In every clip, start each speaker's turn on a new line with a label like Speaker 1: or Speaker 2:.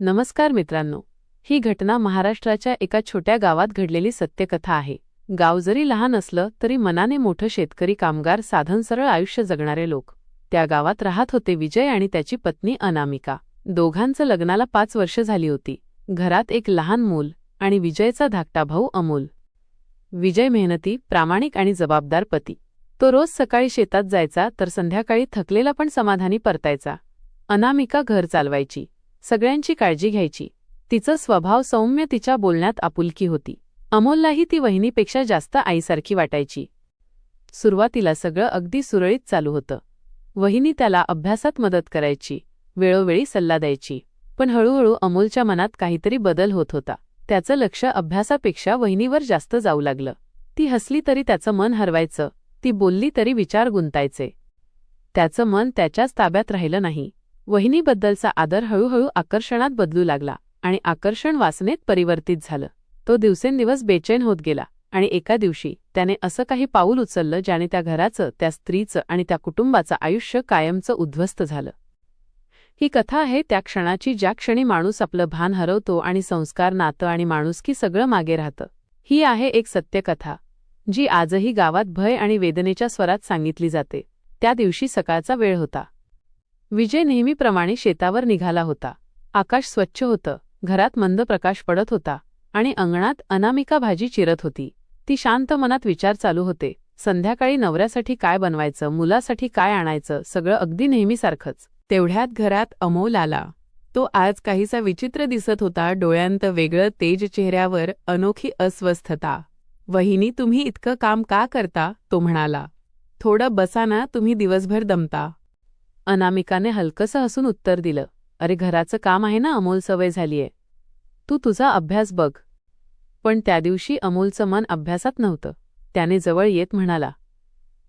Speaker 1: नमस्कार मित्रांनो ही घटना महाराष्ट्राच्या एका छोट्या गावात घडलेली सत्यकथा आहे. गाव जरी लहान असलं तरी मनाने मोठं शेतकरी कामगार साधन सरळ आयुष्य जगणारे लोक. त्या गावात राहत होते विजय आणि त्याची पत्नी अनामिका. दोघांचं लग्नाला पाच वर्ष झाली होती. घरात एक लहान मूल आणि विजयचा धाकटा भाऊ अमोल. विजय मेहनती प्रामाणिक आणि जबाबदार पती. तो रोज सकाळी शेतात जायचा तर संध्याकाळी थकलेला पण समाधानी परतायचा. अनामिका घर चालवायची. सगळ्यांची काळजी घ्यायची. तिचं स्वभाव सौम्य तिच्या बोलण्यात आपुलकी होती. अमोललाही ती वहिनीपेक्षा जास्त आईसारखी वाटायची. सुरुवातीला सगळं अगदी सुरळीत चालू होतं. वहिनी त्याला अभ्यासात मदत करायची वेळोवेळी सल्ला द्यायची. पण हळूहळू अमोलच्या मनात काहीतरी बदल होत होता. त्याचं लक्ष अभ्यासापेक्षा वहिनीवर जास्त जाऊ लागलं. ती हसली तरी त्याचं मन हरवायचं. ती बोलली तरी विचार गुंतायचे. त्याचं मन त्याच्याच ताब्यात राहिलं नाही. वहिनीबद्दलचा आदर हळूहळू आकर्षणात बदलू लागला आणि आकर्षण वासनेत परिवर्तित झालं. तो दिवसेंदिवस बेचैन होत गेला आणि एका दिवशी त्याने असं काही पाऊल उचललं ज्याने त्या घराचं त्या स्त्रीचं आणि त्या कुटुंबाचं आयुष्य कायमचं उद्ध्वस्त झालं. ही कथा आहे त्या क्षणाची ज्या क्षणी माणूस आपलं भान हरवतो आणि संस्कार नातं आणि माणुसकी सगळं मागे राहतं. ही आहे एक सत्यकथा जी आजही गावात भय आणि वेदनेच्या स्वरात सांगितली जाते. त्या दिवशी सकाळचा वेळ होता. विजय नेहमीप्रमाणे शेतावर निघाला होता. आकाश स्वच्छ होतं घरात मंद प्रकाश पडत होता आणि अंगणात अनामिका भाजी चिरत होती. ती शांत मनात विचार चालू होते संध्याकाळी नवऱ्यासाठी काय बनवायचं मुलासाठी काय आणायचं सगळं अगदी नेहमीसारखंच. तेवढ्यात घरात अमोल आला. तो आज काहीसा विचित्र दिसत होता डोळ्यांत वेगळं तेज चेहऱ्यावर अनोखी अस्वस्थता. वहिनी तुम्ही इतकं काम का करता? तो म्हणाला. थोडं बसा ना तुम्ही दिवसभर दमता. अनामिकाने हलकसं हसून उत्तर दिलं अरे घराचं काम आहे ना अमोल सवय झालीये. तू तुझा अभ्यास बघ. पण त्या दिवशी अमोलचं मन अभ्यासात नव्हतं. त्याने जवळ येत म्हणाला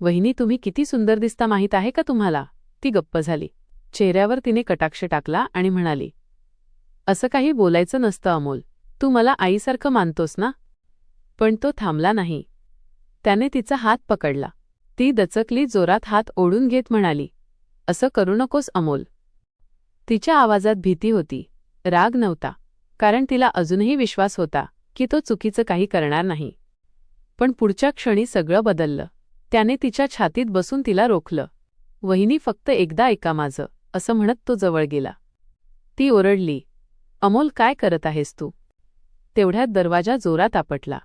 Speaker 1: वहिनी तुम्ही किती सुंदर दिसता माहीत आहे का तुम्हाला? ती गप्प झाली. चेहऱ्यावर तिने कटाक्ष टाकला आणि म्हणाली असं काही बोलायचं नसतं अमोल. तू मला आईसारखं मानतोस ना? पण तो थांबला नाही. त्याने तिचा हात पकडला. ती दचकली जोरात हात ओढून घेत म्हणाली असं करू नकोस अमोल. तिच्या आवाजात भीती होती. राग नव्हता कारण तिला अजूनही विश्वास होता की तो चुकीचं काही करणार नाही. पण पुढच्या क्षणी सगळं बदललं. त्याने तिच्या छातीत बसून तिला रोखलं. वहिनी फक्त एकदा ऐका माझं असं म्हणत तो जवळ गेला. ती ओरडली अमोल काय करत आहेस तू? तेवढ्यात दरवाजा जोरात आपटला.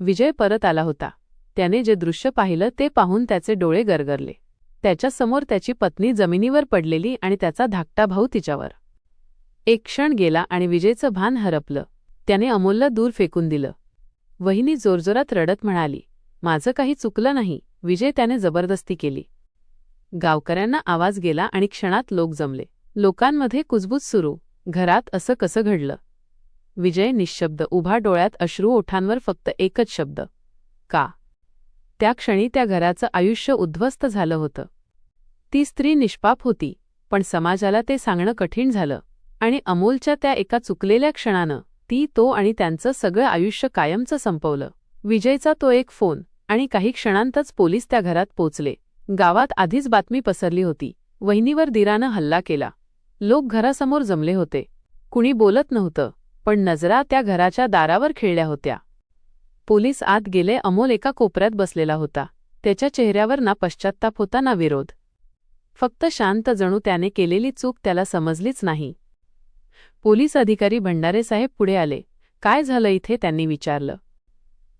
Speaker 1: विजय परत आला होता. त्याने जे दृश्य पाहिलं ते पाहून त्याचे डोळे गरगरले. त्याच्यासमोर त्याची पत्नी जमिनीवर पडलेली आणि त्याचा धाकटा भाऊ तिच्यावर. एक क्षण गेला आणि विजयचं भान हरपलं. त्याने अमोलला दूर फेकून दिलं. वहिनी जोरजोरात रडत म्हणाली माझं काही चुकलं नाही. विजय त्याने जबरदस्ती केली. गावकऱ्यांना आवाज गेला आणि क्षणात लोक जमले. लोकांमध्ये कुजबूज सुरू. घरात असं कसं घडलं? विजय निशब्द उभा डोळ्यात अश्रू ओठांवर फक्त एकच शब्द का? त्या क्षणी त्या घराचं आयुष्य उद्ध्वस्त झालं होतं. ती स्त्री निष्पाप होती पण समाजाला ते सांगणं कठीण झालं आणि अमोलच्या त्या एका चुकलेल्या क्षणानं ती तो आणि त्यांचं सगळं आयुष्य कायमचं संपवलं. विजयचा तो एक फोन आणि काही क्षणांतच पोलीस त्या घरात पोचले. गावात आधीच बातमी पसरली होती. वहिनीवर दिरानं हल्ला केला. लोक घरासमोर जमले होते. कुणी बोलत नव्हतं पण नजरा त्या घराच्या दारावर खेळल्या होत्या. पोलीस आत गेले अमोल एका कोपऱ्यात बसलेला होता. त्याच्या चेहऱ्यावर ना पश्चात्ताप होता ना विरोध. फक्त शांत जणू त्याने केलेली चूक त्याला समजलीच नाही. पोलीस अधिकारी भंडारेसाहेब पुढे आले. काय झालं इथे? त्यांनी विचारलं.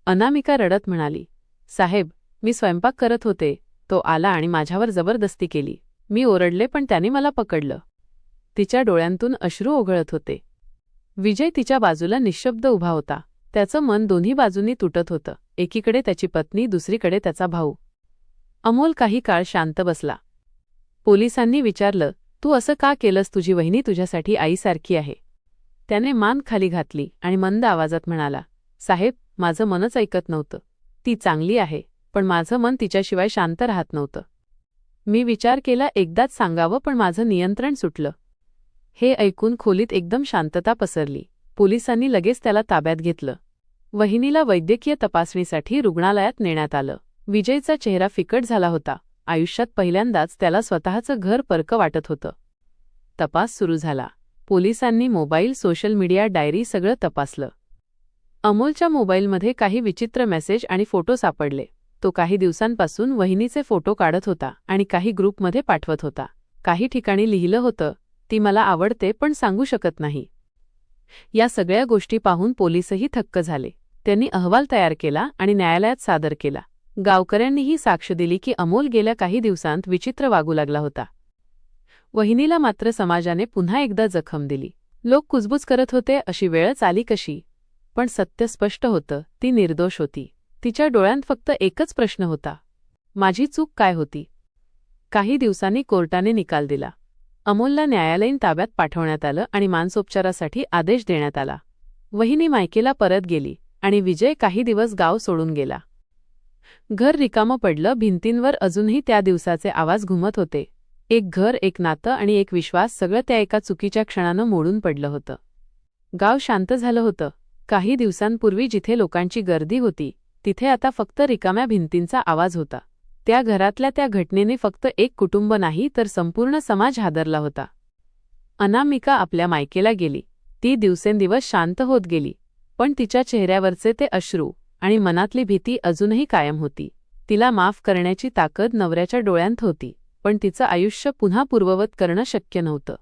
Speaker 1: अनामिका रडत म्हणाली. साहेब मी स्वयंपाक करत होते. तो आला आणि माझ्यावर जबरदस्ती केली. मी ओरडले पण त्याने मला पकडलं. तिच्या डोळ्यांतून अश्रू ओघळत होते. विजय तिच्या बाजूला निशब्द उभा होता. त्याचं मन दोन्ही बाजूंनी तुटत होतं. एकीकडे त्याची पत्नी दुसरीकडे त्याचा भाऊ. अमोल काही काळ शांत बसला. पोलिसांनी विचारलं तू असं का केलंस? तुझी वहिनी तुझ्यासाठी आईसारखी आहे. त्याने मान खाली घातली आणि मंद आवाजात म्हणाला साहेब माझं मनच ऐकत नव्हतं. ती चांगली आहे पण माझं मन तिच्याशिवाय शांत राहत नव्हतं. मी विचार केला एकदाच सांगावं पण माझं नियंत्रण सुटलं. हे ऐकून खोलीत एकदम शांतता पसरली. पोलिसांनी लगेच त्याला ताब्यात घेतलं. वहिनीला वैद्यकीय तपासणीसाठी रुग्णालयात नेण्यात आलं. विजयचा चेहरा फिकट झाला होता. आयुष्यात पहिल्यांदाच त्याला स्वतःचं घर परकं वाटत होतं. तपास सुरू झाला. पोलिसांनी मोबाईल सोशल मीडिया डायरी सगळं तपासलं. अमोलच्या मोबाईलमध्ये काही विचित्र मेसेज आणि फोटो सापडले. तो काही दिवसांपासून वहिनीचे फोटो काढत होता आणि काही ग्रुपमध्ये पाठवत होता. काही ठिकाणी लिहिलं होतं ती मला आवडते पण सांगू शकत नाही. या सगळ्या गोष्टी पाहून पोलीसही थक्क झाले. त्यांनी अहवाल तयार केला आणि न्यायालयात सादर केला. गावकऱ्यांनीही साक्ष दिली की अमोल गेल्या काही दिवसांत विचित्र वागू लागला होता. वहिनीला मात्र समाजाने पुन्हा एकदा जखम दिली. लोक कुजबूज करत होते अशी वेळच आली कशी? पण सत्य स्पष्ट होतं ती निर्दोष होती. तिच्या डोळ्यांत फक्त एकच प्रश्न होता. माझी चूक काय होती? काही दिवसांनी कोर्टाने निकाल दिला. अमोलला न्यायालयीन ताब्यात पाठवण्यात आलं आणि मानसोपचारासाठी आदेश देण्यात आला. वहिनी मायकेला परत गेली आणि विजय काही दिवस गाव सोडून गेला. घर रिकामं पडलं भिंतींवर अजूनही त्या दिवसाचे आवाज घुमत होते. एक घर एक नातं आणि एक विश्वास सगळं त्या एका चुकीच्या क्षणानं मोडून पडलं होतं. गाव शांत झालं होतं. काही दिवसांपूर्वी जिथे लोकांची गर्दी होती तिथे आता फक्त रिकाम्या भिंतींचा आवाज होता. त्या घरातल्या त्या घटनेने फक्त एक कुटुंब नाही तर संपूर्ण समाज हादरला होता. अनामिका आपल्या मायकेला गेली. ती दिवसेंदिवस शांत होत गेली. पण तिच्या चेहऱ्यावरचे ते अश्रू आणि मनातली भीती अजूनही कायम होती. तिला माफ करण्याची ताकद नवऱ्याच्या डोळ्यांत होती पण तिचं आयुष्य पुन्हा पूर्ववत करणं शक्य नव्हतं.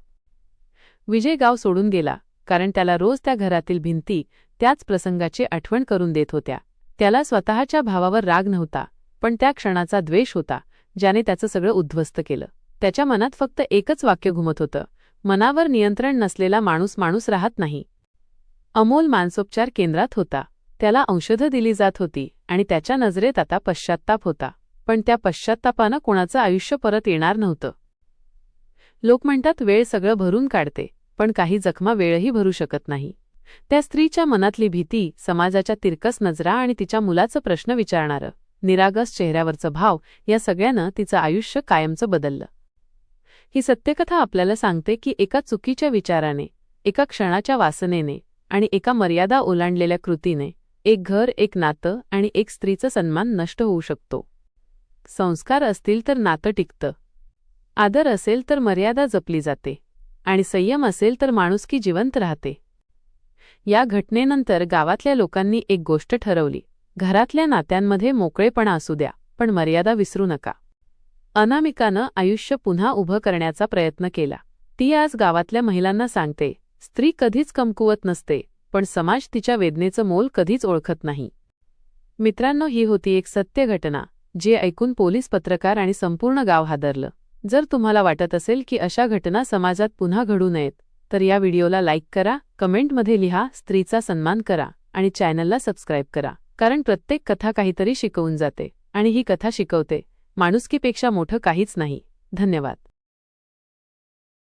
Speaker 1: विजय गाव सोडून गेला कारण त्याला रोज त्या घरातील भिंती त्याच प्रसंगाची आठवण करून देत होत्या. त्याला स्वतःच्या भावावर राग नव्हता पण त्या क्षणाचा द्वेष होता ज्याने त्याचं सगळं उद्ध्वस्त केलं. त्याच्या मनात फक्त एकच वाक्य घुमत होतं मनावर नियंत्रण नसलेला माणूस माणूस राहत नाही. अमोल मानसोपचार केंद्रात होता. त्याला औषधं दिली जात होती आणि त्याच्या नजरेत आता पश्चात्ताप होता. पण त्या पश्चात्तापानं कोणाचं आयुष्य परत येणार नव्हतं. लोक म्हणतात वेळ सगळं भरून काढते पण काही जखमा वेळही भरू शकत नाही. त्या स्त्रीच्या मनातली भीती समाजाच्या तिरकस नजरा आणि तिच्या मुलाचं प्रश्न विचारणारं. निरागस चेहऱ्यावरचं भाव या सगळ्यानं तिचं आयुष्य कायमचं बदललं. ही सत्यकथा आपल्याला सांगते की एका चुकीच्या विचाराने एका क्षणाच्या वासनेने आणि एका मर्यादा ओलांडलेल्या कृतीने एक घर एक नातं आणि एक स्त्रीचं सन्मान नष्ट होऊ शकतो. संस्कार असतील तर नातं टिकतं. आदर असेल तर मर्यादा जपली जाते आणि संयम असेल तर माणुसकी जिवंत राहते. या घटनेनंतर गावातल्या लोकांनी एक गोष्ट ठरवली. घरातल्या नात्यांमध्ये मोकळेपणा असू द्या पण मर्यादा विसरू नका. अनामिकानं आयुष्य पुन्हा उभं करण्याचा प्रयत्न केला. ती आज गावातल्या महिलांना सांगते स्त्री कधीच कमकुवत नसते पण समाज तिच्या वेदनेचं मोल कधीच ओळखत नाही. मित्रांनो ही होती एक सत्य घटना जे ऐकून पोलीस पत्रकार आणि संपूर्ण गाव हादरलं. जर तुम्हाला वाटत असेल की अशा घटना समाजात पुन्हा घडू नयेत तर या व्हिडिओला लाईक करा कमेंटमध्ये लिहा स्त्रीचा सन्मान करा आणि चॅनलला सबस्क्राईब करा. कारण प्रत्येक कथा काहीतरी शिकवून जाते आणि ही कथा शिकवते. माणुसकीपेक्षा मोठं काहीच नाही. धन्यवाद.